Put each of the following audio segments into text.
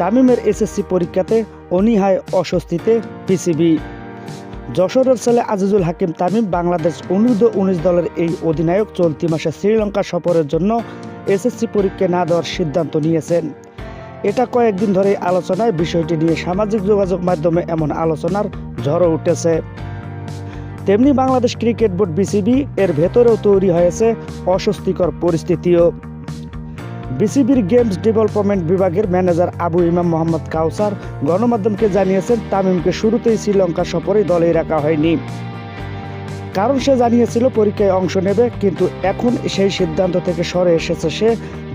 তামিমের এসএসসি পরীক্ষাতে অনীহায় অস্বস্তিতে পিসিবি। যশোরের ছেলে আজিজুল হাকিম তামিম বাংলাদেশ অনূর্ধ্ব উনিশ দলের এই অধিনায়ক চলতি মাসে শ্রীলঙ্কা সফরের জন্য এসএসসি পরীক্ষা না দেওয়ার সিদ্ধান্ত নিয়েছেন। এটা কয়েকদিন ধরে আলোচনায় বিষয়টি নিয়ে সামাজিক যোগাযোগ মাধ্যমে এমন আলোচনার ঝড়ও উঠেছে। তেমনি বাংলাদেশ ক্রিকেট বোর্ড বিসিবি এর ভেতরেও তৈরি হয়েছে অস্বস্তিকর পরিস্থিতিও। বিসিবির গেমস ডেভেলপমেন্ট বিভাগের ম্যানেজার আবু ইমাম মোহাম্মদ কাউসার গণমাধ্যমকে জানিয়েছেন, তামিমকে শুরুতেই শ্রীলঙ্কা সফরে দলে রাখা হয়নি। কারণ সে জানিয়েছিল পরীক্ষায় অংশ নেবে, কিন্তু এখন সেই সিদ্ধান্ত থেকে সরে এসেছে সে।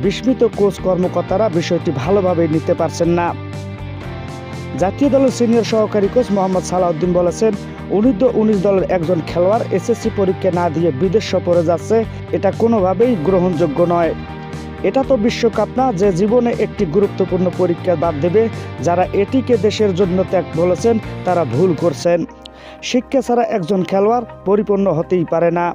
বিস্মিত কোচ কর্মকর্তারা বিষয়টি ভালোভাবে নিতে পারছেন না। জাতীয় দলের সিনিয়র সহকারী কোচ মোহাম্মদ সালাউদ্দিন বলেছেন অনূর্ধ্ব উনিশ দলের একজন খেলোয়াড়, এসএসসি পরীক্ষা না দিয়ে বিদেশ সফরে যাচ্ছে, এটা কোনোভাবেই গ্রহণযোগ্য নয়। এটা তো বিশ্বকাপ না, যে জীবনে একটি গুরুত্বপূর্ণ পরীক্ষা বাদ দেবে, যারা এটিকে দেশের জন্য ত্যাগ বলেছেন, তারা ভুল করছেন। শিক্ষা ছাড়া একজন খেলোয়াড় পরিপূর্ণ হতেই পারে না।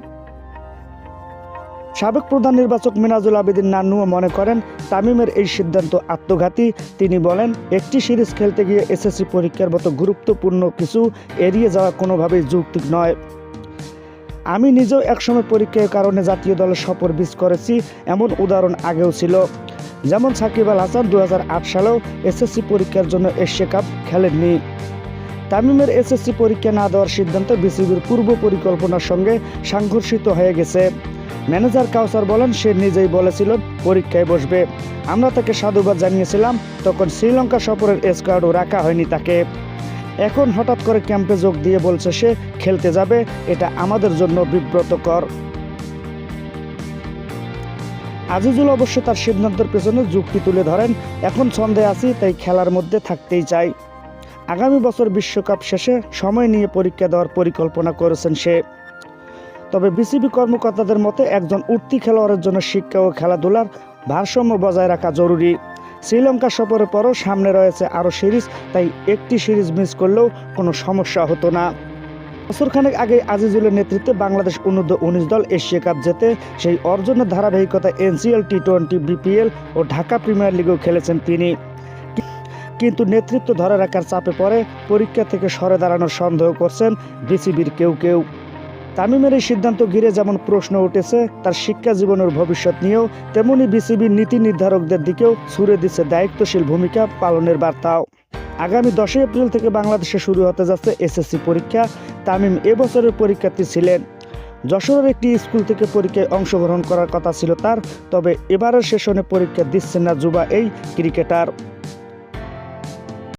সাবেক প্রধান নির্বাচক মিনাজুল আবেদিন নান্নুও মনে করেন, তামিমের এই সিদ্ধান্ত আত্মঘাতী। তিনি বলেন, একটি সিরিজ খেলতে গিয়ে এসএসসি পরীক্ষার মতো গুরুত্বপূর্ণ কিছু এড়িয়ে যাওয়া কোনোভাবেই যৌক্তিক নয়। আমি নিজেও একসময় পরীক্ষার কারণে জাতীয় দলের সফর মিস করেছি, এমন উদাহরণ আগেও ছিল। যেমন সাকিব আল হাসান দু সালেও এসএসসি পরীক্ষার জন্য এশিয়া কাপ খেলেননি। তামিমের এসএসসি পরীক্ষা না দেওয়ার সিদ্ধান্ত বিসিবির পূর্ব পরিকল্পনার সঙ্গে সাংঘর্ষিত হয়ে গেছে। ম্যানেজার কাউসার বলেন, সে নিজেই বলেছিল, পরীক্ষায় বসবে। আমরা তাকে সাধুবাদ জানিয়েছিলাম, তখন শ্রীলঙ্কা সফরের স্কোয়াডও রাখা হয়নি তাকে। এখন হঠাৎ করে ক্যাম্পে যোগ দিয়ে বলছে সে খেলতে যাবে, এটা আমাদের জন্য বিব্রতকর। আজিজুল অবশ্য তার সিদ্ধান্তের পেছনে যুক্তি তুলে ধরেন, এখন ছন্দে আছি, তাই খেলার মধ্যে থাকতেই চাই। আগামী বছর বিশ্বকাপ শেষে সময় নিয়ে পরীক্ষা দেওয়ার পরিকল্পনা করেছেন সে। তবে বিসিবি কর্মকর্তাদের মতে, একজন উঠতি খেলোয়াড়ের জন্য শিক্ষা ও খেলাধুলার ভারসাম্য বজায় রাখা জরুরি। শ্রীলঙ্কা সফরের পরও সামনে রয়েছে আরও সিরিজ, তাই একটি সিরিজ মিস করলেও কোনো সমস্যা হতো না। বছরখানেক আগে আজিজুলের নেতৃত্বে বাংলাদেশ অনূর্ধ্ব উনিশ দল এশিয়া কাপ জেতে সেই অর্জনের ধারাবাহিকতা এনসিএল টি টোয়েন্টি বিপিএল ও ঢাকা প্রিমিয়ার লিগেও খেলেছেন তিনি। কিন্তু নেতৃত্ব ধরে রাখার চাপে পড়ে পরীক্ষা থেকে সরে দাঁড়ানোর সন্দেহ করছেন বিসিবির কেউ কেউ। তামিমের এই সিদ্ধান্ত ঘিরে যেমন প্রশ্ন উঠেছে, তার শিক্ষা জীবনের ভবিষ্যৎ নিয়েও, তেমনি বিসিবির নীতি নির্ধারকদের দিকেও ছুড়ে দিচ্ছে দায়িত্বশীল ভূমিকা পালনের বার্তাও। আগামী দশই এপ্রিল থেকে বাংলাদেশে শুরু হতে যাচ্ছে এসএসসি পরীক্ষা। তামিম এবছরের পরীক্ষার্থী ছিলেন। যশোরের একটি স্কুল থেকে পরীক্ষায় অংশগ্রহণ করার কথা ছিল তার, তবে এবারের সেশনে পরীক্ষা দিচ্ছেন না যুবা এই ক্রিকেটার।